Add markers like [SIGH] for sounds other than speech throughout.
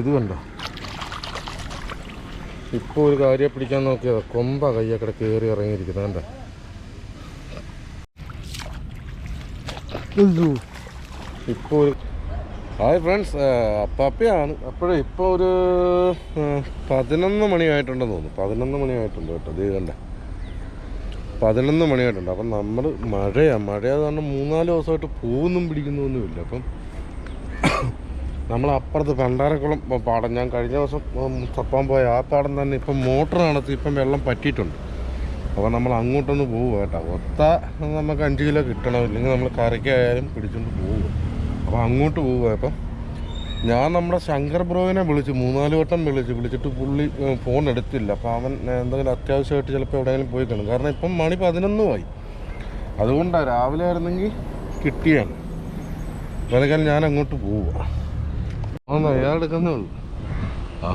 ഇത് കണ്ടോ ഇപ്പോൾ ഒരു കാര്യം പിടിക്കാൻ നോക്കിയതാ. കൊമ്പ കയ്യക്കടെ കയറി ഇറങ്ങിയിരിക്കുന്നത് കണ്ടോ? ഇപ്പോൾ ഒരു ഹായ് ഫ്രണ്ട്സ് അപ്പാപ്പയാണ്. അപ്പോഴേ ഇപ്പോൾ ഒരു പതിനൊന്ന് മണിയായിട്ടുണ്ടെന്ന് തോന്നുന്നു. പതിനൊന്ന് മണിയായിട്ടുണ്ട് കേട്ടോ. ഇത് കണ്ട. പതിനൊന്ന് മണിയായിട്ടുണ്ട്. അപ്പം നമ്മൾ മഴയാണ് മഴ കാരണം മൂന്നാൽ ദിവസമായിട്ട് പൂവൊന്നും പിടിക്കുന്നൊന്നുമില്ല അപ്പം നമ്മൾ അപ്പുറത്ത് പണ്ടാരക്കുളം പാടം. ഞാൻ കഴിഞ്ഞ ദിവസം തപ്പാൻ പോയ ആ പാടം തന്നെ ഇപ്പം മോട്ടർ നടത്തി ഇപ്പം വെള്ളം പറ്റിയിട്ടുണ്ട്. അപ്പോൾ നമ്മൾ അങ്ങോട്ടൊന്ന് പോവുക കേട്ടോ. ഒത്ത നമുക്ക് അഞ്ച് കിലോ കിട്ടണം. ഇല്ലെങ്കിൽ നമ്മൾ കറിക്കായാലും പിടിച്ചുകൊണ്ട് പോവുക. അപ്പോൾ അങ്ങോട്ട് പോവുക അപ്പം. ഞാൻ നമ്മുടെ ശങ്കർ ബ്രോവിനെ വിളിച്ചു മൂന്നാൽ വട്ടം വിളിച്ചു വിളിച്ചിട്ട് പുള്ളി ഫോൺ എടുത്തില്ല. അപ്പോൾ അവൻ എന്തെങ്കിലും അത്യാവശ്യമായിട്ട് ചിലപ്പോൾ എവിടെയെങ്കിലും പോയി കാണും. കാരണം ഇപ്പം മണി പതിനൊന്നുമായി അതുകൊണ്ടാണ് രാവിലെ ആയിരുന്നെങ്കിൽ കിട്ടിയാണ് അതൊക്കെ ഞാൻ അങ്ങോട്ട് പോവുക. ആന്ന് ഇയാൾ എടുക്കുന്നേ ഉള്ളു. ആ.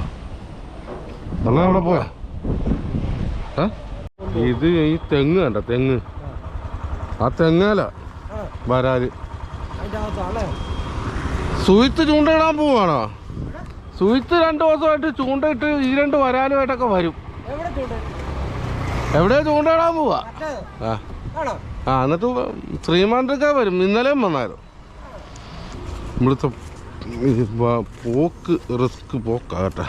എന്നാ അവിടെ പോയാ? ഇത് ഈ തെങ്ങ് കണ്ട തെങ്ങ്. ആ തെങ്ങാല വരാൽ. സുയിത്ത് ചൂണ്ടയിടാൻ പോവാണോ? സുയിത്ത് രണ്ട് ദിവസമായിട്ട് ചൂണ്ടയിട്ട് ഈ രണ്ട് വരാലുമായിട്ടൊക്കെ വരും. എവിടെ എവിടെയോ ചൂണ്ടയിടാൻ പോവാ? ആ. എന്നിട്ട് ശ്രീമാന്റൊക്കെ വരും. ഇന്നലെയും വന്നായിരുന്നു ഇവിടുത്തെ പോക്ക് റിസ്ക് പോക്കാട്ട കേട്ടാ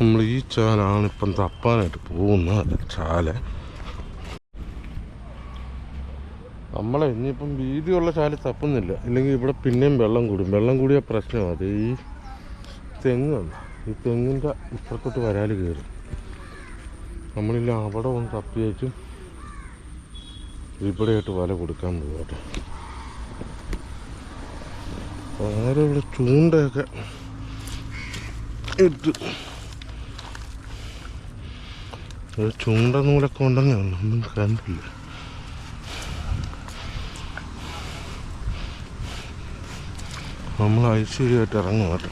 നമ്മൾ ഈ ചാലാണ് ഇപ്പം തപ്പാനായിട്ട് പോകുന്നത് ചാല. നമ്മളെ ഇനിയിപ്പം വീതിയുള്ള ചാൽ തപ്പുന്നില്ല. ഇല്ലെങ്കിൽ ഇവിടെ പിന്നെയും വെള്ളം കൂടും. വെള്ളം കൂടിയ പ്രശ്നമാണ് അത് ഈ തെങ്ങാണ് ഈ തെങ്ങിന്റെ ഇപ്പുറത്തോട്ട് വരാൽ കയറും. നമ്മളില്ല അവിടെ ഒന്ന് തപ്പി വെച്ചും ഇവിടെയായിട്ട് വല കൊടുക്കാൻ പോകട്ടെ വേറെ ഇവിടെ ചൂണ്ടയൊക്കെ ഇട്ട് ഒരു ചൂണ്ട നൂലൊക്കെ ഉണ്ടെന്ന് ഒന്നും കണ്ടില്ല. നമ്മൾ ഐശ്വര്യമായിട്ട് ഇറങ്ങും കേട്ടോ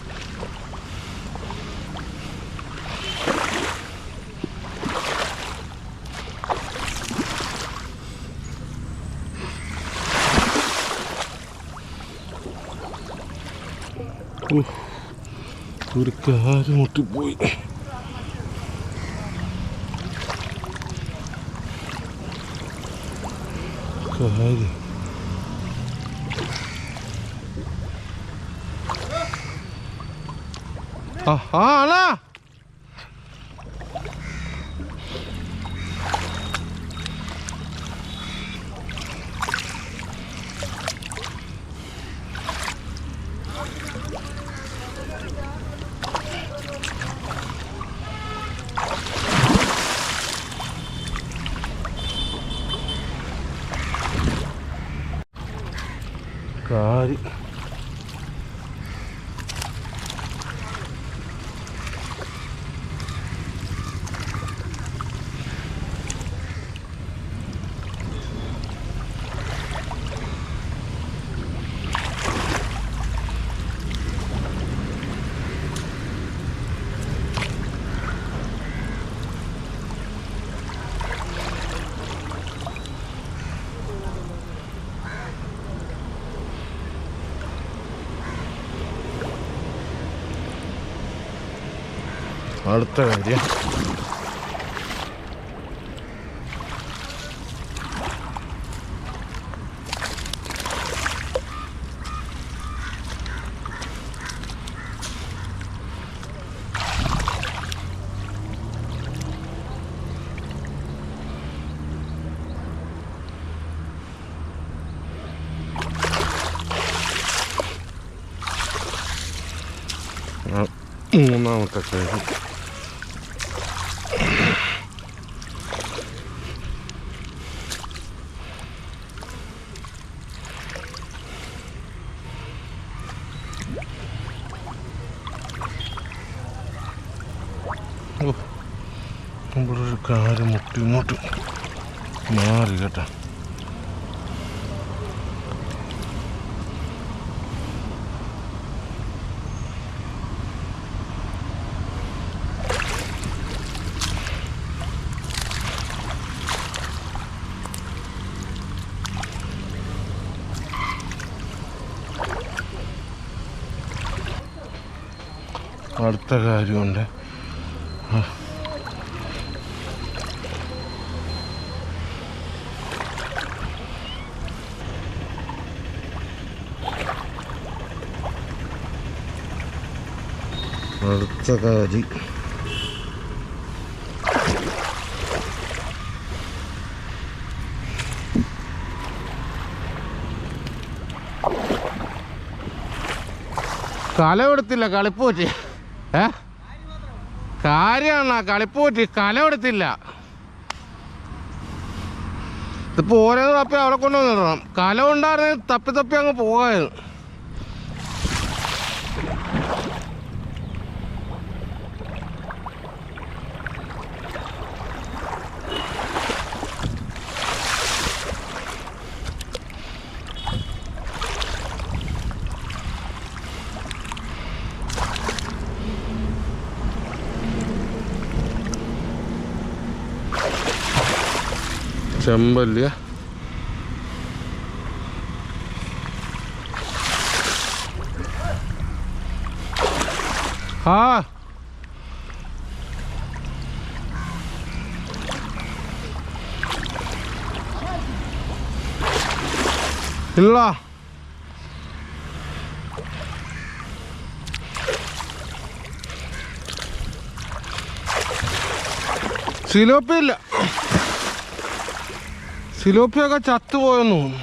ഉഫ്. ഒരു കാൽ മുട്ടിപ്പോയി കാര്യം ആ അണ്ണാ കാര്യം അടുത്ത കാര്യം ആ, മൂന്നാമത്തെ കാര്യം ഓ, ഇവിടെ ഒരു കാര്യം മുട്ടി ഇങ്ങോട്ട് മാറി കേട്ടോ അടുത്ത കാര്യമുണ്ട്. അടുത്ത കാര്യം. കലമെടുത്തില്ല കളിപ്പൂറ്റി ഏ? കാര്യമാണ്? കളിപ്പൂറ്റി കലമെടുത്തില്ല ഇതിപ്പോ ഓരോ തപ്പി അവിടെ കൊണ്ടുവന്നിടണം. കല ഉണ്ടായിരുന്നെങ്കിൽ തപ്പി തപ്പി അങ്ങ് പോകായിരുന്നു ചെമ്പല്ലിയ ആ. ഇല്ല സിലോപ്പി ഇല്ല സിലോപ്പിയൊക്കെ ചത്തുപോയെന്ന് തോന്നുന്നു.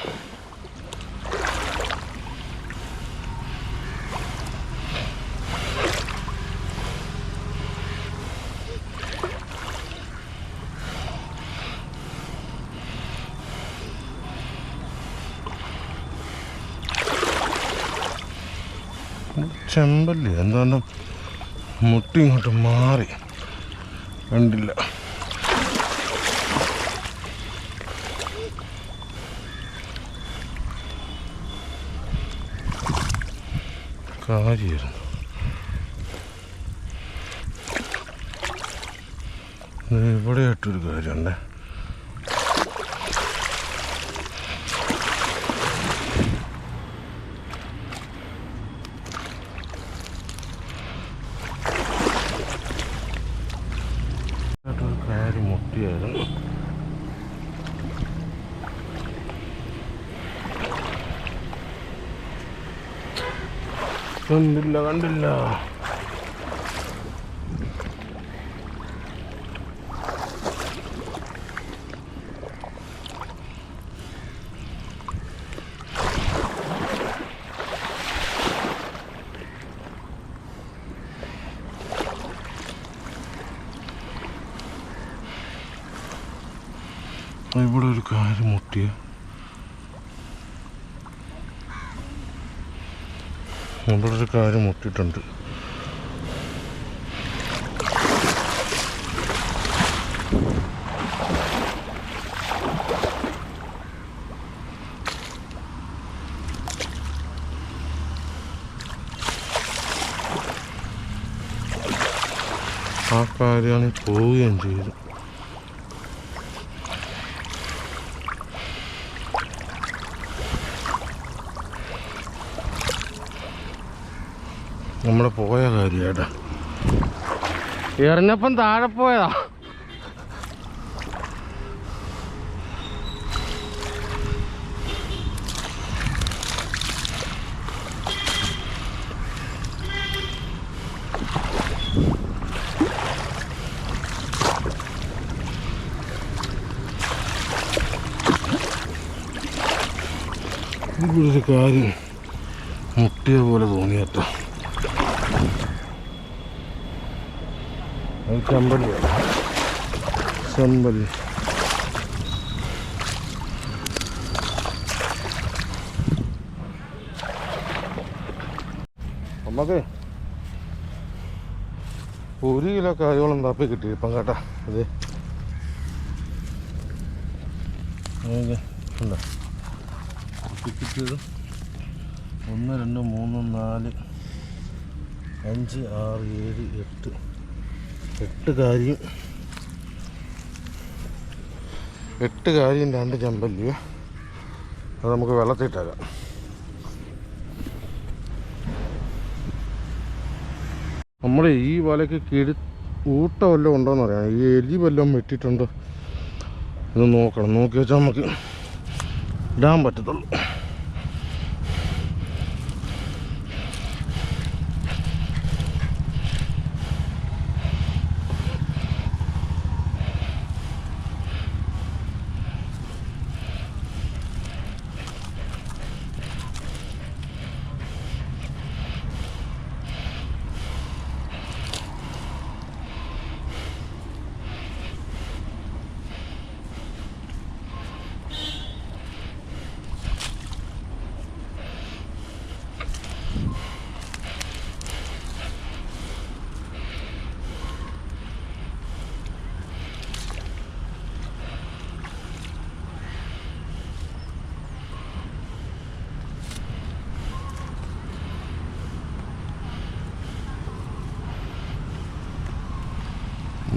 ചെമ്പല്ലി എന്താണ്ട് മുട്ടി ഇങ്ങോട്ട് മാറി. കണ്ടില്ല. കാര്യമായിരുന്നു ഇവിടെ ആയിട്ടൊരു കാര്യമുണ്ടേ ആയിട്ടൊരു കാര്യം മുട്ടിയായിരുന്നു കണ്ടില്ല കണ്ടില്ല. ഇവിടെ ഒരു കാര്യം മുട്ടിയ. ഒരു കാര്യം മുട്ടിട്ടുണ്ട് ആ കാര്യമാണ് പോവുകയും ചെയ്തു. നമ്മൾ പോയ കാര്യട്ടാ എറിഞ്ഞപ്പം താഴെ പോയതാ. ഇവിടെ ഒരു കാര്യം മുട്ടിയ പോലെ തോന്നിയട്ടോ അത് ചെമ്പല്ലി നമുക്ക് ഒരു കിലോ കായോളം തപ്പി കിട്ടി ഇപ്പം കേട്ടാ കിട്ടിയത് ഒന്ന് രണ്ട് മൂന്ന് നാല് അഞ്ച് ആറ് ഏഴ് എട്ട്. എട്ട് കാര്യം. എട്ട് കാര്യം രണ്ട് ചെമ്പല്ലി. അത് നമുക്ക് വെള്ളത്തിട്ടേക്കാം നമ്മുടെ ഈ വലയ്ക്ക് കിഴി ഊട്ട വല്ലതും ഉണ്ടോയെന്ന് അറിയാം ഈ എലി വല്ലതും വെട്ടിയിട്ടുണ്ടോ. ഇത് നോക്കണം. നോക്കി വെച്ചാൽ നമുക്ക് ഇടാൻ പറ്റത്തുള്ളൂ.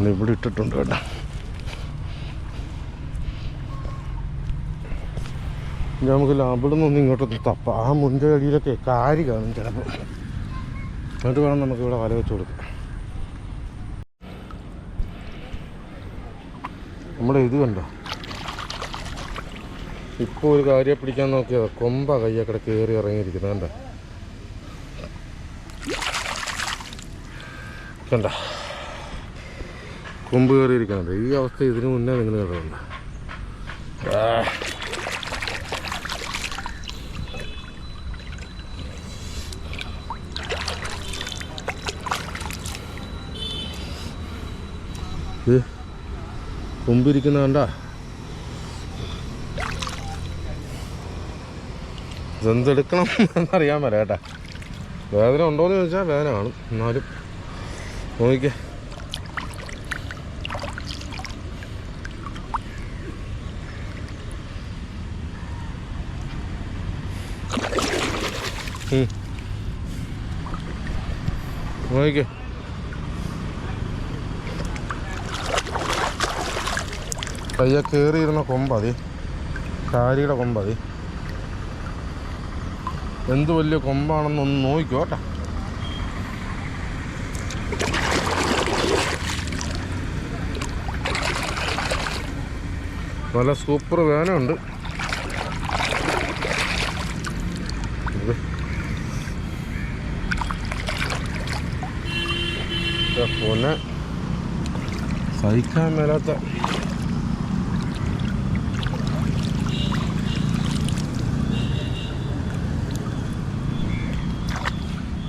നമ്മൾ ഇവിടെ ഇട്ടിട്ടുണ്ട് കേട്ടോ. നമുക്ക് അവിടെ നിന്നൊന്ന് ഇങ്ങോട്ടൊന്ന് തപ്പ. ആ മുന്റെ അടിയിലൊക്കെ കാരി കാണും ചിലപ്പോൾ എന്നിട്ട് വേണം നമുക്ക് ഇവിടെ വല വെച്ച് കൊടുക്കാം. നമ്മുടെ ഇത് കണ്ടോ? ഇപ്പോൾ ഒരു കാര്യം പിടിക്കാൻ നോക്കിയതാ. കൊമ്പ കയ്യക്കടെ കയറി ഇറങ്ങിയിരിക്കുന്നത് കണ്ടോ? കണ്ട? കൊമ്പ് കയറിയിരിക്കുന്നുണ്ട് ഈ അവസ്ഥ ഇതിനു മുന്നേ നിങ്ങൾ കണ്ടിട്ടുണ്ട് കൊമ്പിരിക്കുന്ന കണ്ട? ഇതെന്തെടുക്കണം എന്നറിയാൻ വരാം കേട്ടാ. വേദന ഉണ്ടോയെന്ന് ചോദിച്ചാൽ വേദന കാണും. എന്നാലും നോക്കിക്കേ. ഉം. നോക്കിക്കേ പയ്യെ കയറിയിരുന്ന കൊമ്പതി കാരിയുടെ കൊമ്പതി എന്ത് വലിയ കൊമ്പാണെന്നൊന്ന് നോക്കിക്കോ കേട്ടോ. നല്ല സൂപ്പർ വേനുണ്ട് ഇത്. പൊന്നെ സഹിക്കാൻ മേലാത്ത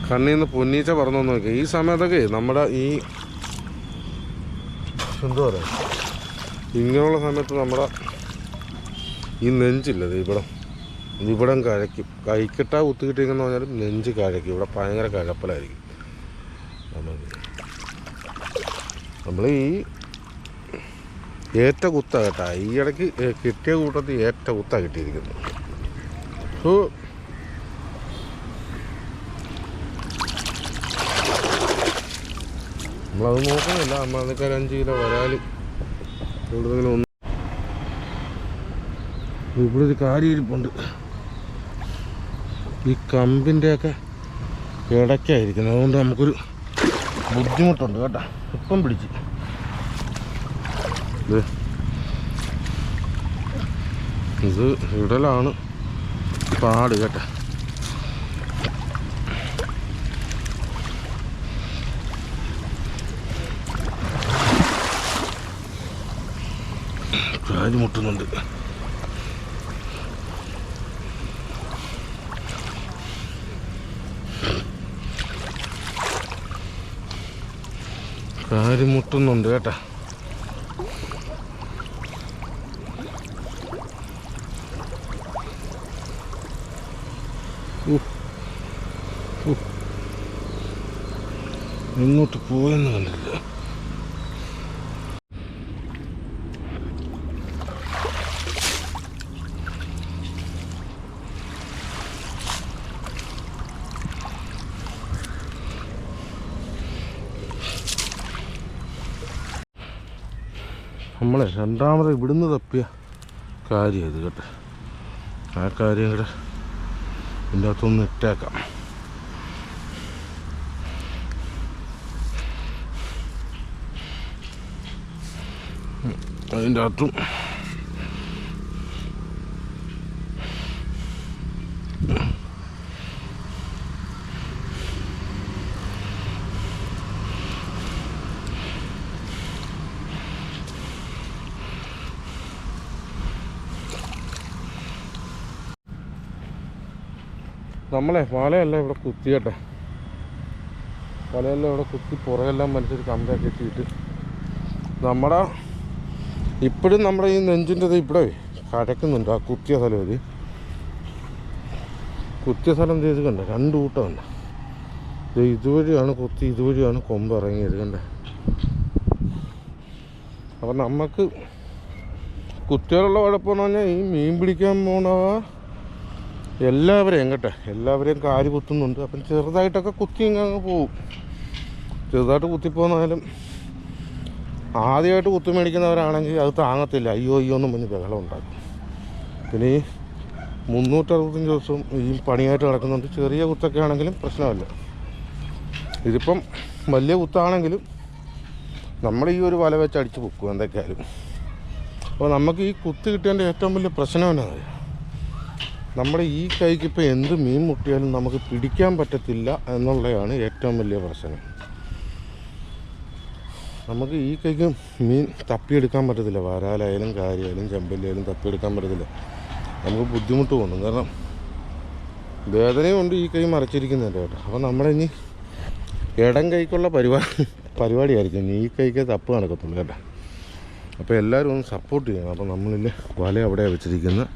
കണ്ണിൽ നിന്ന് പൊന്നീച്ച പറഞ്ഞു നോക്കി. ഈ സമയത്തൊക്കെ നമ്മുടെ ഈ എന്താ പറയുക ഇങ്ങനെയുള്ള സമയത്ത് നമ്മുടെ ഈ നെഞ്ചില്ലത് ഇവിടെ. ഇവിടം കഴക്കും കൈക്കിട്ടാ കുത്തിക്കിട്ടിരിക്കുന്ന പറഞ്ഞാലും നെഞ്ച് കഴക്കും ഇവിടെ ഭയങ്കര കഴപ്പലായിരിക്കും നമുക്ക് നമ്മൾ ഈ ഏറ്റ കുത്ത കേട്ടാ. ഈ ഇടയ്ക്ക് കിട്ടിയ കൂട്ടത്തിൽ ഏറ്റ കുത്ത കിട്ടിയിരിക്കുന്നത് സോ നമ്മളത് നോക്കുന്നില്ല. നമ്മൾ അതൊക്കെ ഒരു അഞ്ച് കിലോ കൂടുതലും ഒന്ന്. ഇവിടെ ഒരു കാര്യമിരിപ്പുണ്ട് ഈ കമ്പിന്റെയൊക്കെ ഇടയ്ക്കായിരിക്കുന്നത് അതുകൊണ്ട് നമുക്കൊരു ബുദ്ധിമുട്ടുണ്ട് കേട്ടോ. ഇപ്പം പിടിച്ച്. ഇത് ഇടലാണ് പാട് കേട്ടോ. മുട്ടുന്നുണ്ട്. കാൽ മുട്ടുന്നുണ്ട് കേട്ടാ. എങ്ങോട്ട് പോയെന്ന് കണ്ടില്ല. നമ്മളെ രണ്ടാമത് ഇവിടുന്ന് തപ്പിയ കാര്യം ഇത് കേട്ടെ. ആ കാര്യം കൂടെ ഇതിന്റെ അകത്തൊന്ന് ഇട്ടേക്കാം. അതിന്റെ അകത്തും നമ്മളെ വലയെല്ലാം ഇവിടെ കുത്തിയട്ടെ. വലയെല്ലാം ഇവിടെ കുത്തി പുറകെല്ലാം വലിച്ചൊരു കമ്പയൊക്കെ കെട്ടിയിട്ട് നമ്മുടെ ഇപ്പോഴും നമ്മുടെ ഈ നെഞ്ചിന്റെ ഇവിടെ കഴക്കുന്നുണ്ട് ആ കുത്തിയ സ്ഥലം ഇത്. കുത്തിയ സ്ഥലം ചെയ്ത് കണ്ട? രണ്ട് കൂട്ടമുണ്ട് ഇത് ഇതുവഴിയാണ് കുത്തി ഇതുവഴിയാണ് കൊമ്പ് ഇറങ്ങിയത് കണ്ടേ? അപ്പം നമുക്ക് കുത്തിയുള്ള കുഴപ്പമെന്ന് പറഞ്ഞാൽ ഈ മീൻ പിടിക്കാൻ പോണ എല്ലാവരെയും കേട്ടെ എല്ലാവരെയും കാൽ കുത്തുന്നുണ്ട്. അപ്പം ചെറുതായിട്ടൊക്കെ കുത്തി അങ്ങ് പോവും. ചെറുതായിട്ട് കുത്തിപ്പോന്നാലും ആദ്യമായിട്ട് കുത്തി മേടിക്കുന്നവരാണെങ്കിൽ അത് താങ്ങത്തില്ല. അയ്യോ അയ്യോ എന്നും പറഞ്ഞ് ബഹളം ഉണ്ടാക്കും. പിന്നെ ഈ മുന്നൂറ്ററുപത്തഞ്ച് ദിവസവും ഈ പണിയായിട്ട് കിടക്കുന്നുണ്ട് ചെറിയ കുത്തൊക്കെ ആണെങ്കിലും പ്രശ്നമല്ല. ഇതിപ്പം വലിയ കുത്താണെങ്കിലും നമ്മൾ ഈ ഒരു വല വെച്ച് അടിച്ച് പൊക്കും എന്തൊക്കെയായാലും. അപ്പോൾ നമുക്ക് ഈ കുത്ത് കിട്ടേണ്ട ഏറ്റവും വലിയ പ്രശ്നം എന്നാണ് നമ്മുടെ ഈ കൈക്ക് ഇപ്പോൾ എന്ത് മീൻ മുട്ടിയാലും നമുക്ക് പിടിക്കാൻ പറ്റത്തില്ല എന്നുള്ളതാണ് ഏറ്റവും വലിയ പ്രശ്നം. നമുക്ക് ഈ കൈക്ക് മീൻ തപ്പിയെടുക്കാൻ പറ്റത്തില്ല. വരാലായാലും കാര്യമായാലും ചെമ്പല്ലായാലും തപ്പിയെടുക്കാൻ പറ്റത്തില്ല. നമുക്ക് ബുദ്ധിമുട്ട് തോന്നും. കാരണം വേദനയും കൊണ്ട് ഈ കൈ മറച്ചിരിക്കുന്നുണ്ട് കേട്ടോ അപ്പോൾ നമ്മുടെ ഇനി ഇടം കൈക്കുള്ള പരിപാടി പരിപാടിയായിരിക്കും. ഇനി ഈ കൈക്ക് തപ്പ് നടക്കത്തുള്ളൂ കേട്ടോ. അപ്പോൾ എല്ലാവരും ഒന്ന് സപ്പോർട്ട് ചെയ്യണം. അപ്പോൾ നമ്മളിൽ വല അവിടെ വെച്ചിരിക്കുന്നത്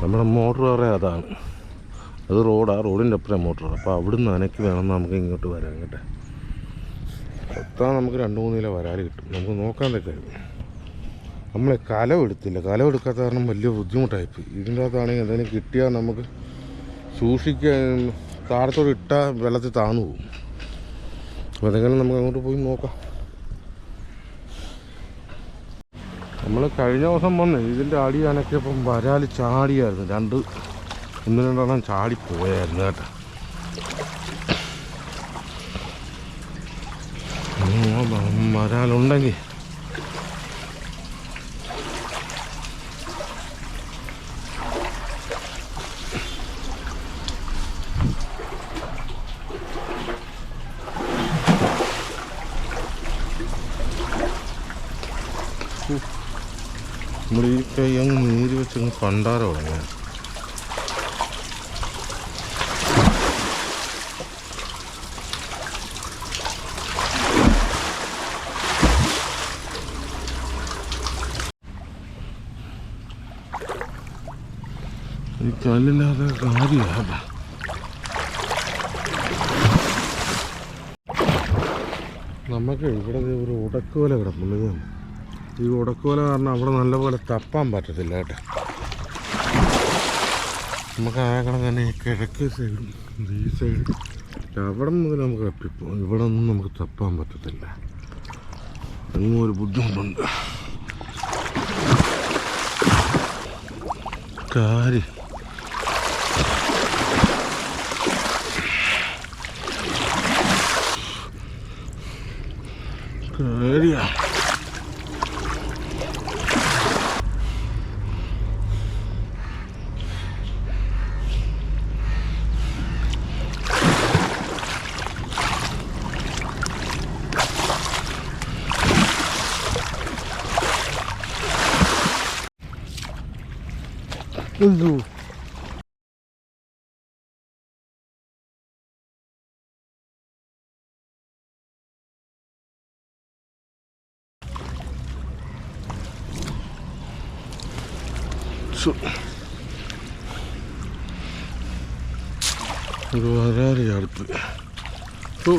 നമ്മുടെ മോട്ടർ പറയാൻ അതാണ് അത് റോഡാണ് റോഡിന്റെ അപ്പുറം മോട്ടർ അപ്പോൾ അവിടുന്ന് അനക്കി വേണം നമുക്ക് ഇങ്ങോട്ട് വരാൻ കേട്ടോ. എത്താൻ നമുക്ക് രണ്ട് മൂന്ന് കിലോ വരാൽ കിട്ടും. നമുക്ക് നോക്കാൻ തക്കായിരുന്നു നമ്മൾ കലം എടുത്തില്ല. കലം എടുക്കാത്ത കാരണം വലിയ ബുദ്ധിമുട്ടായിപ്പോയി. ഇതിന്റെ അകത്താണെങ്കിൽ എന്തെങ്കിലും കിട്ടിയാൽ നമുക്ക് സൂക്ഷിക്കാൻ താഴത്തോട് ഇട്ടാൽ വെള്ളത്തിൽ താണു പോകും. അപ്പോൾ എന്തെങ്കിലും നമുക്ക് അങ്ങോട്ട് പോയി നോക്കാം. നമ്മൾ കഴിഞ്ഞ ദിവസം വന്ന് ഇതിന്റെ അടി അനക്കിയപ്പം വരാൽ ചാടിയായിരുന്നു. രണ്ട് ഒന്ന് രണ്ടെണ്ണം ചാടി പോയായിരുന്നു കേട്ടോ വരാലുണ്ടെങ്കിൽ നമ്മുടെ ഈ കൈ അങ്ങ് നീര് വെച്ചങ്ങ് പണ്ടാരം തുടങ്ങിയ ഈ കല്ലില്ലാതെ കാര്യമാണ് നമുക്ക് ഇവിടെ ഒരു ഉടക്കുവല കിടപ്പുണ്ട്? ഈ ഉടക്കുവല കാരണം അവിടെ നല്ലപോലെ തപ്പാൻ പറ്റത്തില്ല കേട്ടോ. നമുക്ക് ആ കണക്ക് തന്നെ കിഴക്ക് സൈഡും ഈ സൈഡും അവിടെ മുതൽ നമുക്ക് തപ്പിപ്പോകും ഇവിടെ ഒന്നും നമുക്ക് തപ്പാൻ പറ്റത്തില്ല. അങ്ങും ഒരു ബുദ്ധിമുട്ടുണ്ട്. കാര്യം കാര്യ. അയ്യോ ശ്ശോ. ഒരു വരാറി അടുത്ത് ഓ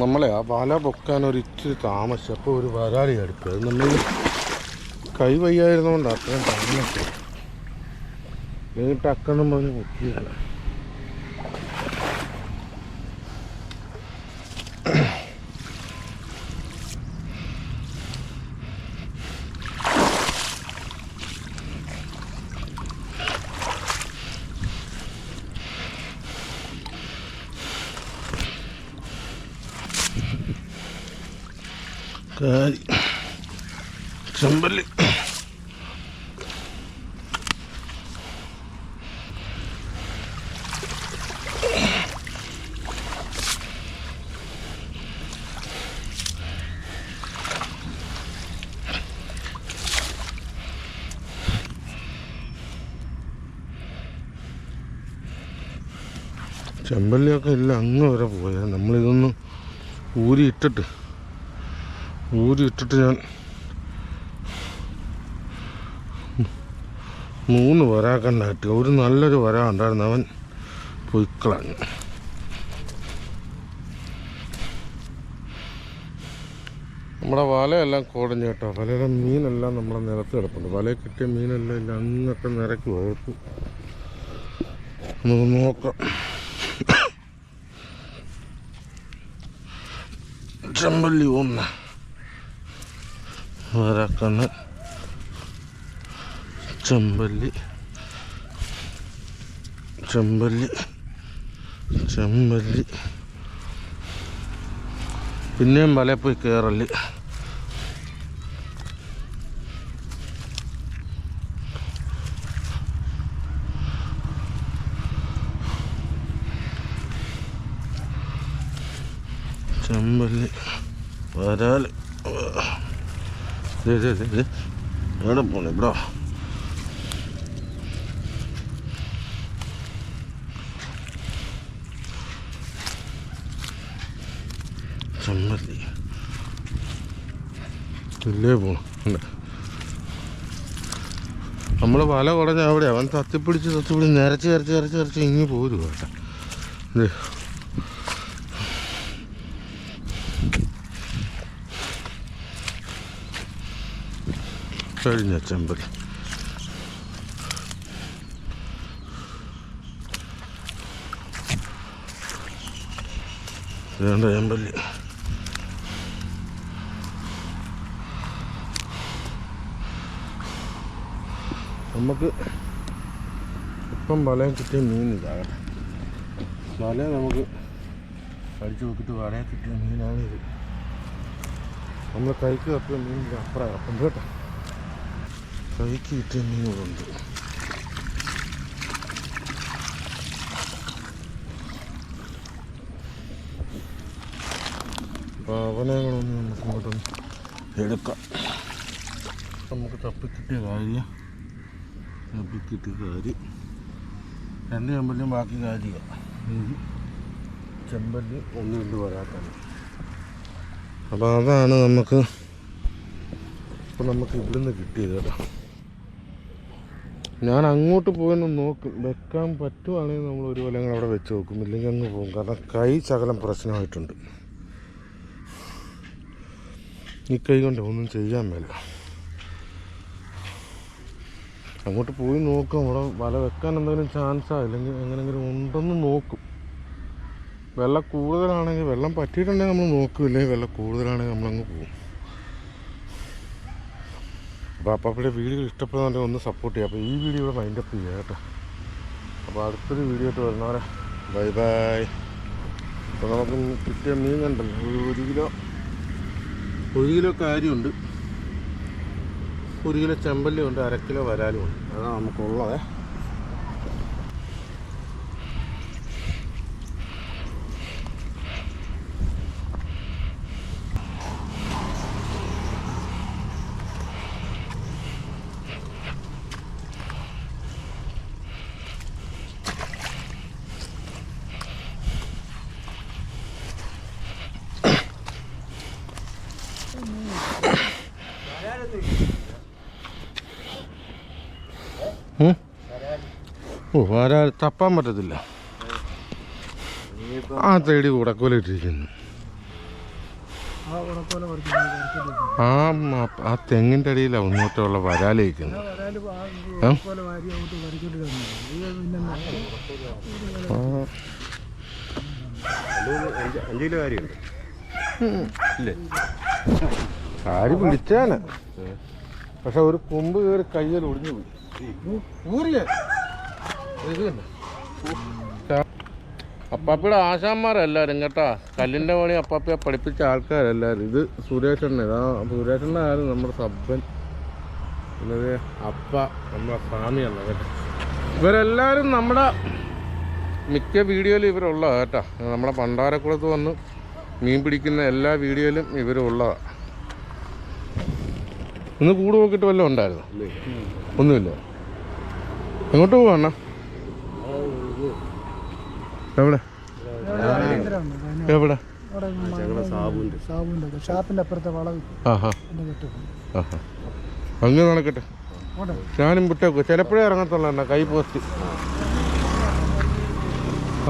നമ്മളെ ആ വല പൊക്കാൻ ഒരു ഇച്ചിരി താമസിച്ചു അപ്പോൾ ഒരു വരാറി അടുപ്പ് അത് നമ്മൾ കൈ വയ്യായിരുന്നുകൊണ്ട് അത്രയും താമസിച്ചു. എന്നിട്ട് അക്കണം പറഞ്ഞ് പൊക്കിയില്ല ചെമ്പല്ലിയൊക്കെ ഇല്ല അങ്ങ് വരെ പോയത് നമ്മളിതൊന്ന് ഊരി ഇട്ടിട്ട് ഊരി ഇട്ടിട്ട് ഞാൻ മൂന്ന് വരാക്കണ്ടായിട്ട് ഒരു നല്ലൊരു വര ഉണ്ടായിരുന്നു അവൻ പൊയ്ക്കളഞ്ഞു നമ്മുടെ വലയെല്ലാം കോടഞ്ഞു കേട്ടോ. വലയുടെ മീനെല്ലാം നമ്മളെ നിലത്ത് കിടപ്പുണ്ട്. വലയിൽ കിട്ടിയ മീനെല്ലാം ഇല്ല അങ്ങൊക്കെ നിരക്ക് വഴുത്തു നമുക്ക് നോക്കാം. [COUGHS] ചെമ്പല്ലി ഒന്ന് വരാക്കണ്ണ്. ചെമ്പല്ലി. ചെമ്പല്ലി. ചെമ്പല്ലി. പിന്നെയും വല പോയി കയറൽ ചെമ്പല്ലി. വരാൽ. എവിടെ പോണേ ഇവിടെ ചെമ്പല്ലി ഇല്ലേ പോണു നമ്മൾ വല കുടഞ്ഞ അവിടെ അവൻ തത്തിപ്പിടിച്ച് തത്തിപ്പിടിച്ച് നിരച്ച് നിരച്ച് നിരച്ച് നിരച്ച് ഇങ്ങി പോരും കേട്ടോ. ദേ. കഴിഞ്ഞ ചെമ്പല്ലി വേണ്ട ചെമ്പല്ലി. നമുക്ക് ഇപ്പം വലയം കിട്ടിയ ഇതാകട്ടെ. വല നമുക്ക് അടിച്ചു നോക്കിയിട്ട് വലയം കിട്ടിയ മീനാണിത്. നമ്മൾ കൈക്ക് തപ്പിയ മീൻ അപ്പുറം കിടപ്പുണ്ട് കേട്ടോ. കൈക്ക് കിട്ടുന്നുണ്ട് ഒന്ന് നമുക്ക് ഇങ്ങോട്ടൊന്ന് എടുക്കാം。നമുക്ക് തപ്പിക്കിട്ടിയ കാര്യം。തപ്പിക്കിട്ടിയ കാര്യം。രണ്ട് ചെമ്പല്ലും ബാക്കി കാര്യമാണ് ഇത് ചെമ്പല്ലി ഒന്ന് രണ്ട് വരാത്താണ് അപ്പോൾ അതാണ് നമുക്ക് ഇപ്പം നമുക്ക് ഇവിടുന്ന് കിട്ടിയത് കേട്ടോ。ഞാൻ അങ്ങോട്ട് പോയെന്ന് നോക്കും. വെക്കാൻ പറ്റുവാണെങ്കിൽ നമ്മൾ ഒരു കൊല്ലം അവിടെ വെച്ച് നോക്കും. ഇല്ലെങ്കിൽ അങ്ങ് പോകും. കാരണം കൈ ശകലം പ്രശ്നമായിട്ടുണ്ട്. ഈ കൈ കൊണ്ട് ഒന്നും ചെയ്യാൻ മേല. അങ്ങോട്ട് പോയി നോക്കും. അവിടെ വല വെക്കാൻ എന്തെങ്കിലും ചാൻസാ ഇല്ലെങ്കിൽ എങ്ങനെങ്കിലും ഉണ്ടെന്ന് നോക്കും. വെള്ളം കൂടുതലാണെങ്കിൽ വെള്ളം പറ്റിയിട്ടുണ്ടെങ്കിൽ നമ്മൾ നോക്കും. ഇല്ലെങ്കിൽ വെള്ളം കൂടുതലാണെങ്കിൽ നമ്മളങ്ങ് പോകും. അപ്പോൾ അപ്പാപ്പയുടെ വീഡിയോ ഇഷ്ടപ്പെടുന്നുണ്ടെങ്കിൽ ഒന്ന് സപ്പോർട്ട് ചെയ്യാം. അപ്പോൾ ഈ വീഡിയോ ഇവിടെ മൈൻഡപ്പ് ചെയ്യുക കേട്ടോ. അപ്പോൾ അടുത്തൊരു വീഡിയോ ആയിട്ട് വരുന്നവരെ ബൈ ബൈ അപ്പോൾ നമുക്ക് കിട്ടിയ മീൻ കണ്ടല്ലോ. ഒരു ഒരു കിലോ ഒരു കിലോ കാര്യമുണ്ട്. ഒരു കിലോ ചെമ്പല്ലിയുണ്ട് അരക്കിലോ അര കിലോ വരാലും ഉണ്ട്. അതാണ് നമുക്കുള്ളത്. ഓ വരാ തപ്പാൻ പറ്റത്തില്ല. ആ തേടി കൂടക്കോല ഇട്ടിരിക്കുന്നു. ആ ആ തെങ്ങിന്റെ അടിയിലാണ് മുന്നോട്ടുള്ള വരാലിരിക്കുന്നത് കാര്യം ആര് പിടിച്ചാണ് പക്ഷെ ഒരു കൊമ്പ് കയറി കയ്യിൽ ഒടിഞ്ഞു പോയി. ആ അപ്പാപ്പിയുടെ ആശാന്മാരെല്ലാരും കേട്ടാ? കല്ലിന്റെ പണി അപ്പാപ്പിയെ പഠിപ്പിച്ച ആൾക്കാരെല്ലാരും. ഇത് സുരേഷണ്ണ ഇതാ സുരേഷണ്ണ ആരും നമ്മുടെ സബ്ബൻ. അപ്പ നമ്മുടെ സ്വാമിയാണ് കേട്ടോ. ഇവരെല്ലാവരും നമ്മുടെ മിക്ക വീഡിയോയിലും ഇവരുള്ളതാ കേട്ടോ. നമ്മുടെ പണ്ടാരക്കുളത്ത് വന്ന് മീൻ പിടിക്കുന്ന എല്ലാ വീഡിയോയിലും ഇവരുള്ളതാണ് ഒന്ന് കൂട് നോക്കിയിട്ട് വല്ലതും ഉണ്ടായിരുന്നു? ഒന്നുമില്ല? എങ്ങോട്ട് പോവാ എവിടെ? എവിടെ? അങ്ങ് നടക്കട്ടെ. ഞാനും വിട്ടേക്കും ചിലപ്പോഴേ ഇറങ്ങത്തുള്ള കൈ പോസ്റ്റ്.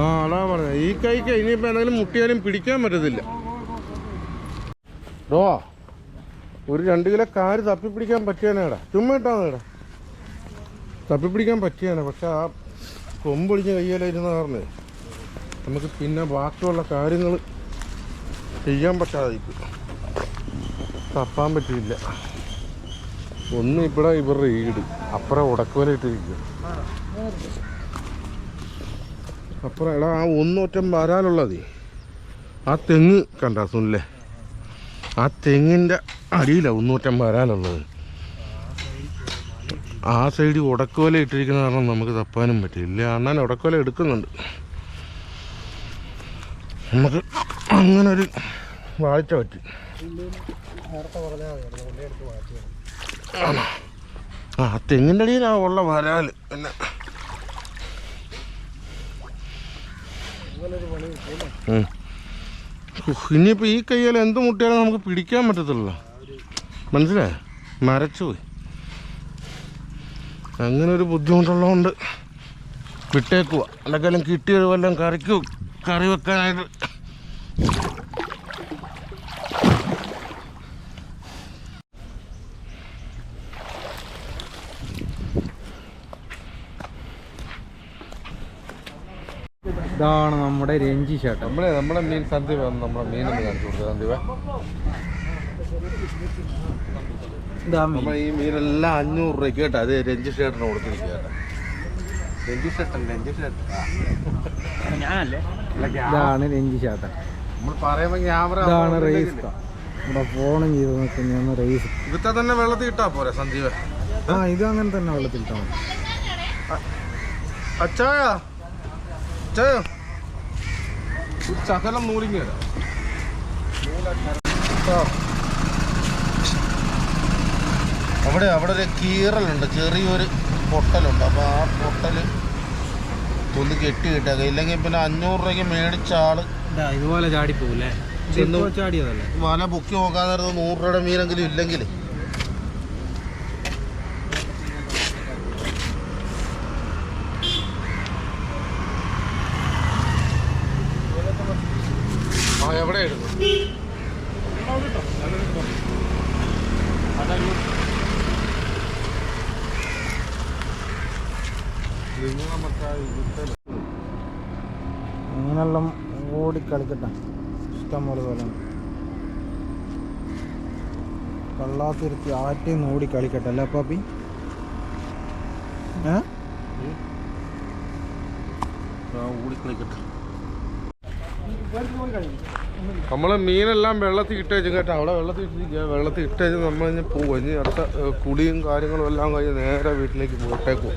ആ അതാ പറഞ്ഞ ഈ കൈക്ക് ഇനിയിപ്പോൾ എന്തെങ്കിലും മുട്ടിയാലും പിടിക്കാൻ പറ്റത്തില്ല. ഒരു രണ്ട് കിലോ കാര് തപ്പിപ്പിടിക്കാൻ പറ്റിയാനേടാ ചുമ്മാ ഇട്ടാന്നേടാ തപ്പിപ്പിടിക്കാൻ പറ്റിയാണ്. പക്ഷെ ആ കൊമ്പൊടിഞ്ഞ കയ്യിലായിരുന്ന കാരണേ നമുക്ക് പിന്നെ ബാക്കിയുള്ള കാര്യങ്ങൾ ചെയ്യാൻ പറ്റാതിരിക്കും തപ്പാൻ പറ്റിയില്ല. ഒന്ന് ഇവിടെ ഇവരുടെ ഈട്. അപ്പുറം ഉടക്കുവല ഇട്ടിരിക്കുക അപ്പുറം എടാ ആ ഒന്നൊറ്റം വരാനുള്ളതേ. ആ തെങ്ങ് കണ്ട ആ തെങ്ങിന്റെ അടിയിലാണ് ഒന്നൂറ്റം വരാനുള്ളത്. ആ സൈഡിൽ ഉടക്കോല ഇട്ടിരിക്കുന്ന കാരണം നമുക്ക് തപ്പാനും പറ്റില്ല. അണ്ണൻ ഉടക്കോല എടുക്കുന്നുണ്ട്. നമുക്ക് അങ്ങനെ ഒരു വാഴ്ച പറ്റി. ആ തെങ്ങിന്റെ അടിയിലാ ഉള്ള വരാൽ. പിന്നെ ഇനിയിപ്പോൾ ഈ കയ്യാൽ എന്ത് മുട്ടിയാലും നമുക്ക് പിടിക്കാൻ പറ്റത്തില്ലല്ലോ. മനസ്സിലായോ? മരച്ചു പോയി അങ്ങനെ ഒരു ബുദ്ധിമുട്ടുള്ളതുകൊണ്ട് വിട്ടേക്കുക എന്തെങ്കിലും കിട്ടിയത് വല്ലതും കറിക്ക്. കറി വെക്കാനായിട്ട്. ഇതാണ് നമ്മുടെ രഞ്ജി ചേട്ടൻ. നമ്മളെ നമ്മുടെ മീൻ സന്ദീപ് നമ്മുടെ മീനൊന്ന് കാണിച്ചു കൊടുക്കുക സന്ദീപ്. ഇതാ ഈ മീനെല്ലാം അഞ്ഞൂറ് രൂപയ്ക്ക് കേട്ടോ. അത് രഞ്ജിഷ് ചേട്ടന് കൊടുത്തിരിക്കുക രഞ്ജിഷ് ചേട്ടൻ രഞ്ജിഷ് ചേട്ടൻ. ഇതാണ് രഞ്ജി ചേട്ടൻ. നമ്മൾ പറയുമ്പോൾ ക്യാമറ ഇതാണ് റേസ് ഇവിടെ ഫോണും ചെയ്ത് നിൽക്കുന്ന റേസ് ഇവിത്തെ തന്നെ വെള്ളത്തിൽ ഇട്ടാ പോരെ സന്ദീപ് ആ ഇത് അങ്ങനെ തന്നെ വെള്ളത്തിലിട്ടാ മതി. അച്ചായ? അച്ചായ? ശകലം നൂലിങ്ങ തരാം അവിടെ അവിടെ ഒരു കീറലുണ്ട് ചെറിയൊരു പൊട്ടലുണ്ട്. അപ്പോൾ ആ പൊട്ടൽ തൊന്ന് കെട്ടി കിട്ടുക. ഇല്ലെങ്കിൽ പിന്നെ അഞ്ഞൂറ് രൂപയ്ക്ക് മേടിച്ച ആൾ ഇതുപോലെ ചാടിപ്പോകൂലേ വല ബുക്ക് നോക്കാൻ നേരത്ത് നൂറ് രൂപയുടെ മീനെങ്കിലും ഇല്ലെങ്കിൽ ആ എവിടെയായിരുന്നു അങ്ങനെല്ലാം ഓടി കളിക്കട്ടെ ഇഷ്ടം പോലെ പോലെ കള്ളാത്തിരുത്തി ആറ്റി ഓടി കളിക്കട്ടെ അല്ലേ പാപ്പി നമ്മൾ മീനെല്ലാം വെള്ളത്തിൽ ഇട്ടേച്ചും കേട്ടോ. അവിടെ വെള്ളത്തിൽ ഇട്ടിരിക്കുക. വെള്ളത്തിൽ ഇട്ടേച്ച് നമ്മൾ കഴിഞ്ഞ് പോകും ഇനി അടുത്ത കുടിയും കുളിയും കാര്യങ്ങളും എല്ലാം കഴിഞ്ഞ് നേരെ വീട്ടിലേക്ക് പോട്ടേക്കും